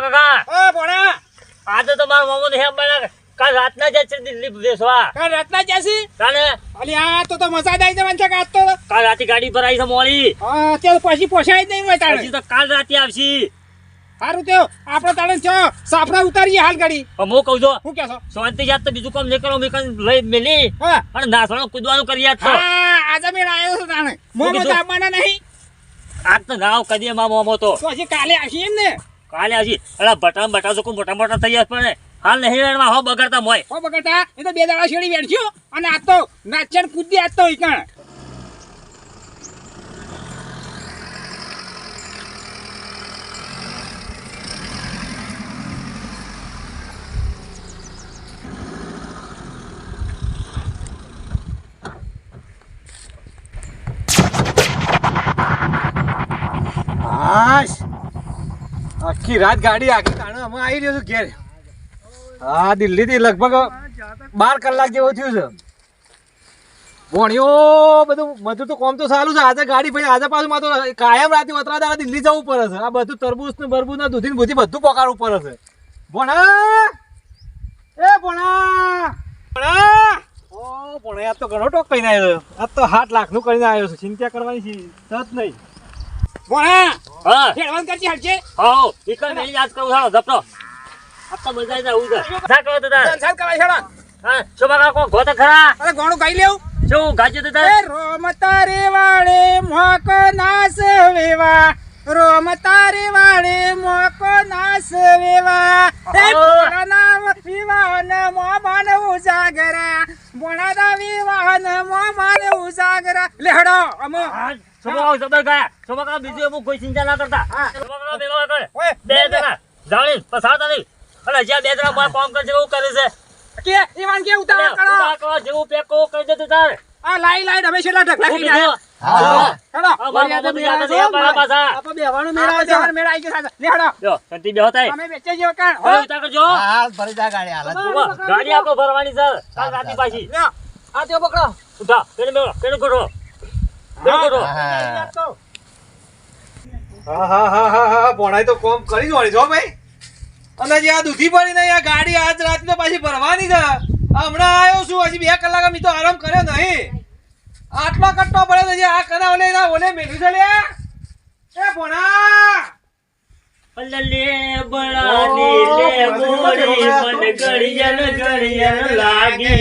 શોભા કાકા. ઓ ભોણા આજે તો મારા મામો નહીં બના કાલ રાતના જાય છે દિલ્હી વેસવા કાલ રાતના જશે તાને? અલી આ તો તો મજા આવી જવાનું છે કે તો. કાલ રાતે ગાડી આવી છે મોડી. હા તે પછી પોસાય નહીં હોય તાણે તો કાલ રાતે આવશી. સારું તેઓ આપણે ચો સાપડા ઉતારીએ હાલ ગાડી. હું કહું છું શું કહેશો? શાંતિ જાત તો બીજું કામ નહીં કરો મેં લઈ મેલી. હા. અને નાસવાનું કૂદવાનું કરી યાદ છો હા આજે મેળ આવ્યો છે તાણે. મોમો તો આવવાના નહીં. આજ તો ના કદી મારા મામો તો. પછી કાલે આવશે એમ ને? કાલે આવશી અલા બટા બટા કોઈ મોટા મોટા થઈ જશે પણ હાલ નહીં વેણમાં હો બગડતા મોય હો બગડતા? એ તો બે દાડા છેડી બેઠ્યો અને આ તો નાચણ કૂદી આજ તો ઈકણ. હાશ. આખી રાત ગાડી આખી તાણે અમે આવી રહ્યો છું ઘેર. હા, દિલ્હીથી લગભગ બાર કલાક જેવો થયું છે. ભણ્યો બધું બધું તો કોમ તો સારું છે. આજે ગાડી ભાઈ આજે પાછું માં તો કાયમ રાતે વતરા દાડા દિલ્હી જવું પડે છે. આ બધું તરબૂચ ને બરબૂચ ને દૂધી બુધી બધું પકાડવું પડે છે. ભણા એ ભણા ભણા ઓ ભણા તો ઘણો ટોક કરીને આવ્યો આજ તો સાત લાખનું કરીને આવ્યો છે. ચિંતા કરવાની છે જ નહીં. ભણા હા? ખેડવાન કરજી હટશે હા ઈકણ મેલી યાદ કરું હાલો જપતો આ તો મજા જાય જા કરો તો તાર. સંસાર કરવા છેડા હા શોભા કાકો ગોતા ખરા. અરે ઘણું ગાઈ લેવું. શું તો એ રોમ તારે વાળે મોક નાસ વેવા. રોમ તારે વાળે મોક નાસ વેવા. એ આવો. ભોળાનામ વિવાહન મોમાન ઉજાગરા. લેહડો અમો કાકો જબર ગયા કાકા બીજું એવું કોઈ ચિંતા ના કરતા. હા. ભેગા કર. બે જણા. જાણી. પસારતા નહીં અને જ્યાં બે જણા મારા કામ કરશે એવું કરે છે. કે ઈવાન કે ઉતાવળ કરો. ઊભા કરો, જેવું પેક કરો કહી દેતું તાર. આ લાઈ લાઈ અમે છેલ્લા ઢગલા હું ખાઈને બીજું? હેડો હા, મારા મામા તો યાદ નથી, મારા પાછા. આપણે બેહવાનું મેળ આવી ગયો મેળ આવી ગયો જો, શાંતિ બેહો તાય. અમે વેચે જેવો કાણ હો. ઉતાર કરજો. ભરી જા ગાડી આપો ભરવાની સર. કાલ રાતે પાછી. આ તે પકડો. ઉઠા પેલું મેળો પેલું કરો કરો હા હા હા. હા હા ભણાઈ તો કોમ કરી જ વળી છો ભાઈ. અને જે આ દૂધી પડી ને આ ગાડી આજ રાત તો પાછી ભરવાની છે. હમણાં આવ્યો છું હજી બે કલાક મી તો આરામ કર્યો નહીં. આટલો કટ્ટો પડ્યો છે જે આ કના ઓલે ના ઓલે મેલ્યું છે લે. એ ભણા લે બળાની લે ગોળી મન ગળિયલ ગળિયલ લાગે.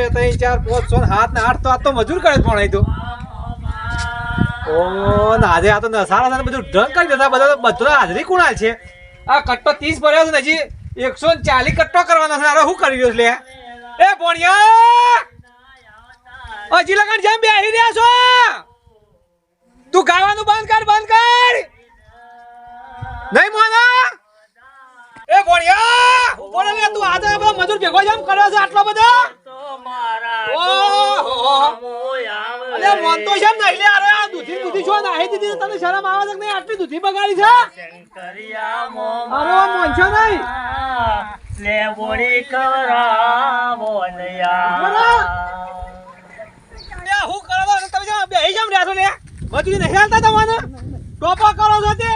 બે ત્રણ, ચાર, પાંચ, છ સાત ને આઠ તો આ તો મજૂર કરે પણ અહીં તો. આજે આ તો નસારા સાથે બધું ઢંગ કરી દેતા, બધા બધા હાજરી કુણાલ છે? આ કટ્ટો ત્રીસ ભર્યો છે હજી, એકસો ને ચાલીસ કટ્ટો કરવાનો છે અરે શું કરી રહ્યો છે એ ભણિયા! હજી લગન જેમ બેહી રહ્યા છો? તું ગાવાનું બંધ કર બંધ કર! નહીં મોના? એ ભણિયા! ઊભો તું આજે બધા મજૂર ભેગો જેમ કર્યો છે આટલો બધો? અલે મોનતો છે નહીં? લે અરે આ દૂધી દૂધી છો નાહી દીધી તને શરમ આવે છે કે નહીં? આટલી દૂધી બગાડી છે? અરે આ મોન છે નહીં? લે બોડી કરાવો નયા. લે હું કરો છો? તમે જેમ બેહી જેમ રહ્યા છો લે. મજૂરી નહીં હાલતા તમને ટોપા કરો છો તે?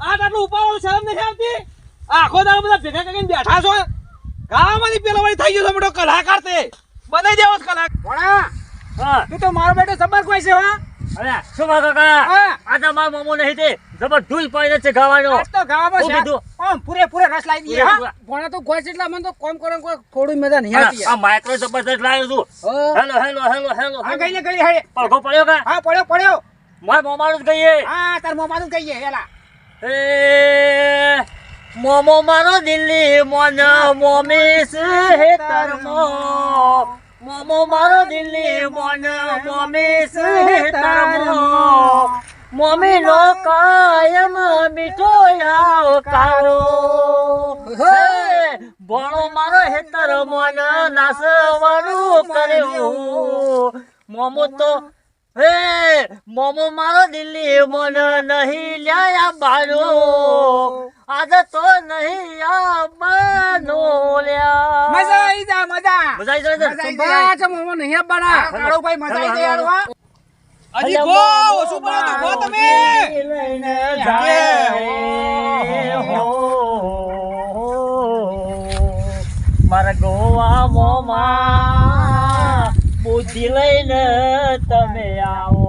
આ આટલું ઉપાડો શરમ નહીં આવતી? આખો દાડો બધા ભેગા કરીને બેઠા છો? ગામમાંથી પેલો વળી થઈ ગયો છે મોટો કલાકાર તે. બનાવી દેવો કલાક ભણા તું તો મારો બેટો સબર કોઈ છે હા. અરે શું વાત કા આ તો મારો મામો નહીં તે. જબરદસ્ત પાઈને છે ગાવાનો આ તો ગાવા શું છે કીધું? આમ પૂરે પૂરે રસ લાવી દઈએ હા. ભણા તો ગોળ એટલા મને તો કોમ કરો કોઈ થોડું મજા નહીં આવતી આ માઇક્રો જબરદસ્ત લાવ્યો છું. હેલો હેલો હેલો હેલો આ ગઈને ગઈ હે. પડઘો પડ્યો કા? હા પડ્યો પડ્યો. મારા મોમાનું જ કહીએ હા તાર મોમાનું ગઈએ હેલા. એ મોમો મારો દિલ્હી મોન મોમીસ હે તરમો મોમો મારો દિલ્હી મોન મોમીસ હે તરમો મોમી નો કાયમ મીઠો આવ કારો. ભણો મારો હેતર મોન નાસવાનું કર્યું. મોમો તો હે મોમો મારો દિલ્હી મન નહીં લ્યા બારો. આજ તો નહીં આવવાનો લ્યા. આવી જા મજા મજા આવી જાય. બા, ચમ મોમો નહીં આપવાના. કાળુભાઈ મજા આવી જાય યાર, વા અજી ગો, ઓસુ ઓછું તો ગો તમે. લઈને જાય હો. મારા ગોવા મોમા બુદ્ધિ લઈને તમે આવો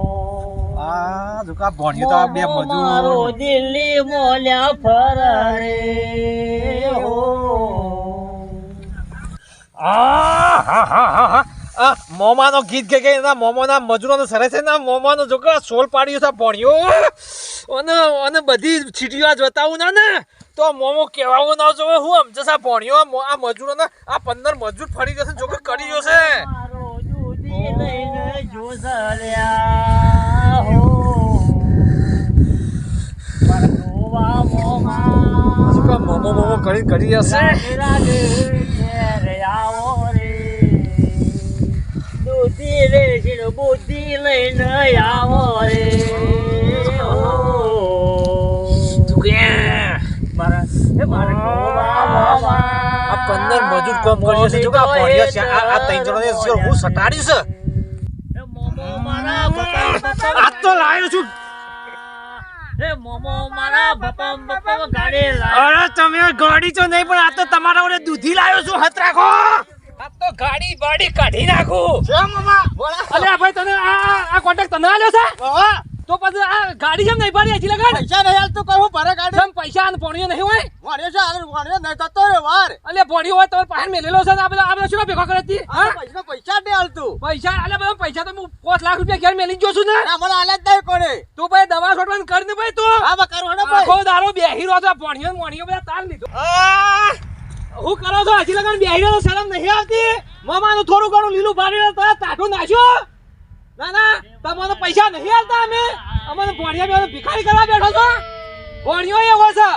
આ જોકા ભણ્યું તો બે મોમો મારો દિલ્હી મોલ્યા ફરે હો આ હા હા હા હા મોમાનો ગીત કે એના મોમોના મજૂરોનો સરસ છે ને મોમાનો જો સોલ પાડ્યું છે ભણ્યો. અને અને બધી છીટીઓ જોતાવું ના ને. તો મોમો કહેવાવું ના જોવે. હું આમ છે ભણ્યો આ મજૂરોને આ પંદર મજૂર ફરી જશે જો કરી જશે મોમો મોમો કરી કરી જશે રાગે રાગે ઘેરે આવો રે દૂધી રે બુદ્ધિ લઈને આવો રે. પંદર મજૂર કામ જો આ ભણ્યો છે? આ આ ત્રણ જણાને હું સટાડ્યું છે? એ મોમો મારા બપમ બપમ આજ તો લાવ્યો છું. એ મોમો મારા બપમ બપમ ગાડી લાય. અરે તમે ગાડી તો નહીં પણ આ તો તમારા દૂધી લાવ્યો છું. હત રાખો. ગાડી બાડી કાઢી નાખું. અલે આ ભાઈ તને આ આ- કોન્ટેક્ટ તને આલ્યો છે? તો પછી આ ગાડી જેમ નહીં પાડી હજી લગાડ? પૈસા નહીં હાલતું કહું ભરે ગાડી. જેમ પૈસા અને પોણીઓ નહીં હોય? ભણ્યો છે આગળ ભણ્યો નહીં થતો રે વાર. અલ્યા ભણ્યો હોય તમારે પાસે મેલેલો છે ને આ બધા આ બધા શું ભેગો કરે હતી પૈસા પૈસા નહીં હાલતું પૈસા અલે બધા પૈસા તો હું પાંચ લાખ રૂપિયા ઘેર મેલી ગયો છું ને. ના મને હાલે જ નહીં કોને. તું ભાઈ દવા છોડવાનું કર ને ભાઈ તું. હા કરો હેડો ભાઈ. આખો દારો બેહી રહ્યો તો ભણ્યો ને બધા તાર લીધો. હું કરો છો? હજી લગન બેહી રહ્યો તો શરમ નહીં આવતી. મામાનું થોડું ઘણું લીલું રહ્યો તો તાઠું નાખ્યો. ના ના તમને પૈસા નહીં આવતા અમે. અમારે ભોણિયા બેવાનો ભિખારી કરવા બેઠો છો. ભોણિયો એવો છે.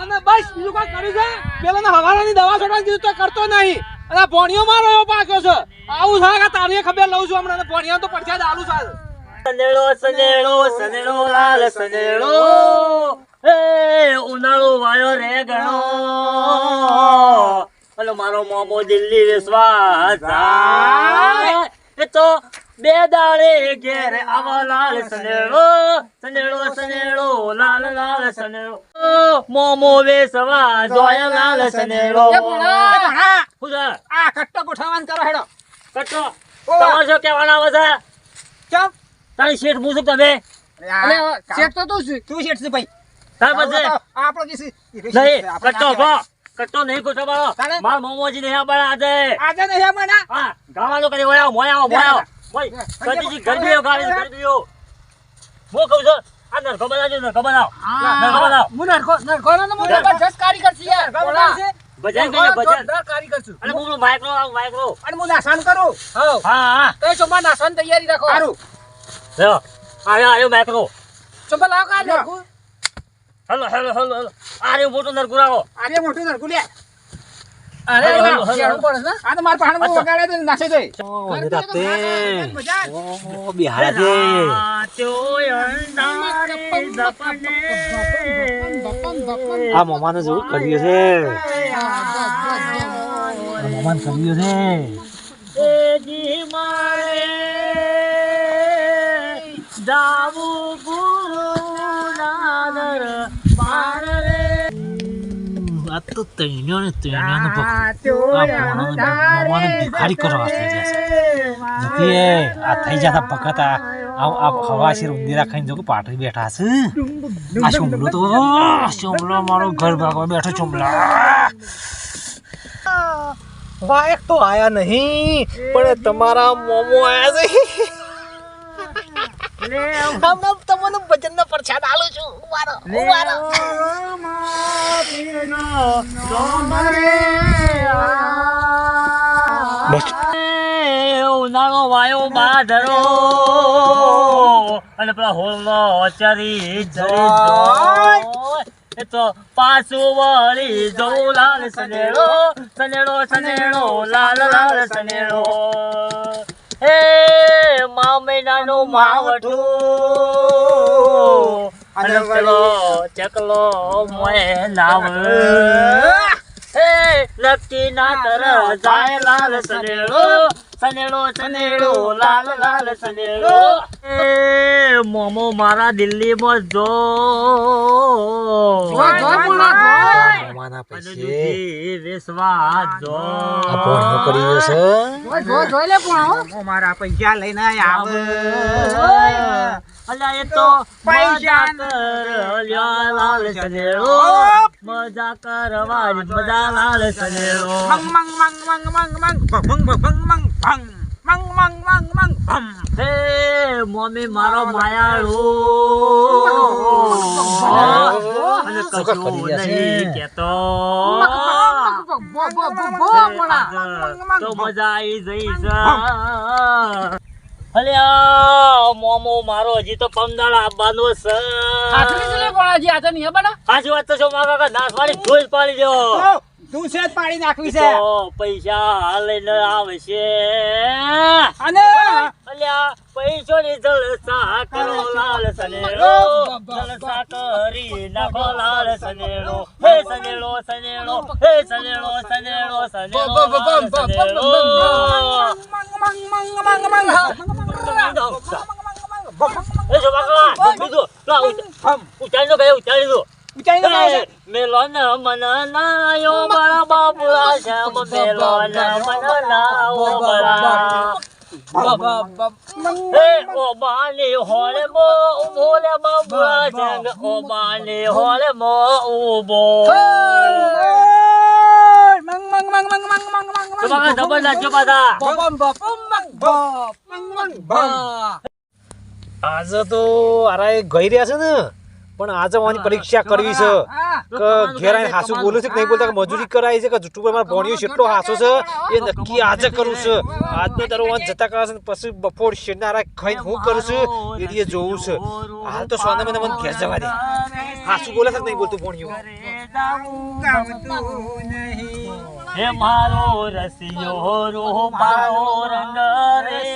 અને બસ, બીજું કોઈ કર્યું છે? પેલાને હવારાની દવા છોડવા કીધું તો કરતો નહીં. અને ભોણિયો મારો એવો પાક્યો છે. આવું થાય કે તારી ખબર લઉં છું હમણાં. ભોણિયા તો પડછા આલુ છે. સનેડો સનેડો સનેડો લાલ સનેડો. એ ઉનાળો વાયો રે ગણો. અલો મારો મોમો દિલ્હી વિશ્વાસ એ તો બે દાડે ઘેરે આવા લાલ સનેડો સનેડો સનેડો લાલ લાલ સનેડો. મોમો વેસવા જોયા લાલ સનેડો. આ કટ્ટો ગોઠવવાનું કરો હેડો. કટ્ટો તમારે શું કહેવાના આવે છે ચમ. તારી શેઠ હું છું તમે શેઠ તો તું છું. તું શેઠ છે ભાઈ. આપણો કે નહીં કટ્ટો ગો કટ્ટો નહીં કોઠો તારે? માર મોમોજી નહીં આવવાના આજે. આજે નહીં મના હા ગાવાનો કરી ઓયા મોયા મોયા મોય કદીજી ગરબીઓ ગાવી ગરબીઓ હું કહું છું આ નરકો બનાવજો નરકો બનાવ. નરકો બનાવ. હું નરકો નરકો નો હું જબરજસ્ત કારીગર છીએ બોલા ભજન કહીએ ભજન. જોરદાર કારીગર અને હું માઇક્રો આવ માઇક્રો અને હું નાશન કરું. હા હા. હા તો ચોમા નાશન તૈયારી રાખો. સારું. આવ્યો આવ્યો માઇક્રો ચોમા લાવ કા નરકું હેલો હેલો હેલો હેલો. આ રહ્યો મોટો નરકો રાખો આરે મોટું નરકું લે અરે, હલો, પડે છે? આ તો માર પાણમાં વગાડે તો નાસે જોઈ. આ મમાને જેવું કર્યું છે. મમાન કર્યું છે. જાવું ગુરુ નાદર પાર રે. આ તો તૈણ્યો ને તૈણ્યો નો ભક્ત. આ મોણાનો મમાને ભિખારી કરવા થઈ જશે જોકે આ થઈ જતા ભગત આ આ- આ હવાશીર ઉંદીરા ખાઈને જો કે પાટરી બેઠા છે. આ શુમલો તો શુમલો મારો ઘર ભાગવા બેઠો શુમલા. બાઈક તો આયા નહીં પણ તમારા મોમો આયા છે. તમને ભજનનો પ્રસાદ આલું છું. ઉભારો ઉભારો બસ. ઉનાળો વાયો બાધરો અને પેલા હોલનો ચરી ચરી એ તો પાછું વળી જવું લાલ સનેડો. સનેડો સનેડો લાલ લાલ સનેડો. હે મા મહિનાનું માવઠું. અને પેલો ચકલો મોય લાવ હે. નક્કી ના તર જાય લાલ સનેડો સનેડો સનેડો લાલ લાલ સનેડો. એ મોમો મારા દિલ્હીમાં જો જો, જો. પૈસે વેસવા જો કરી છે? લે પણ મારા પૈસા લઈને આવે. અલ્યા એ તો પૈસા કર લાલ સનેડો. મજા કરવા મજા લાલ સનેડો મંગ મંગ મંગ મંગ મંગ મંગ ભંગ ભંગ ભંગ મંગ ભંગ મંગ મંગ મંગ મંગ ભમ હે મમ્મી મારો માયાળો અને કશું કરી રહ્યા છે? નહીં કેતો બો બો બો બો મોડા તો મજા આવી જઈ છે અલ્યા મોમો મારો હજી તો પમદાળ આવવાનો છે ચલે બોલાજી આ તો નહીં બના વાત તો છો મારા કાકા પાડી દો તું છે પાડી નાખવી છે તો પૈસા લઈને આવશે અને અલ્યા પૈસો ની જલસા કરો લાલ સનેડો જલસા કરી નાખો લાલ સનેડો હે સનેડો સનેડો હે સનેડો સનેડો સનેડો લાલ સનેડો મંગ મંગ મંગ મંગ ઉચારી દો મેલોન મન મારા બાપુલા શ્યામ મેલોન મન હે બાની હોલે મો ઉભોલે બાબુલા જંગ ઓ બાની હોલે મો પાછા બમ આજે તો આરા ગઈ રહ્યા છે ને પણ આજે મારી પરીક્ષા કરવી છે. કે ઘેર આવીને હાસુ બોલું છે કે નહીં બોલતા કે મજૂરી કરાય છે કે જુઠ્ઠું પર મારા ભણ્યો છે એટલો હાસો છે એ નક્કી આજે કરું છે. આજનો તારો વાન જતા કરે છે પછી બપોર શેરનારા ખાઈને હું કરું છું એ રીતે જોવું છે. હાલ તો સોના મને મને ઘેર જવા દે. હાસુ બોલે છે કે નહીં બોલતું ભણ્યું? હે મારો રસિયો રૂપાળો રંગ રે.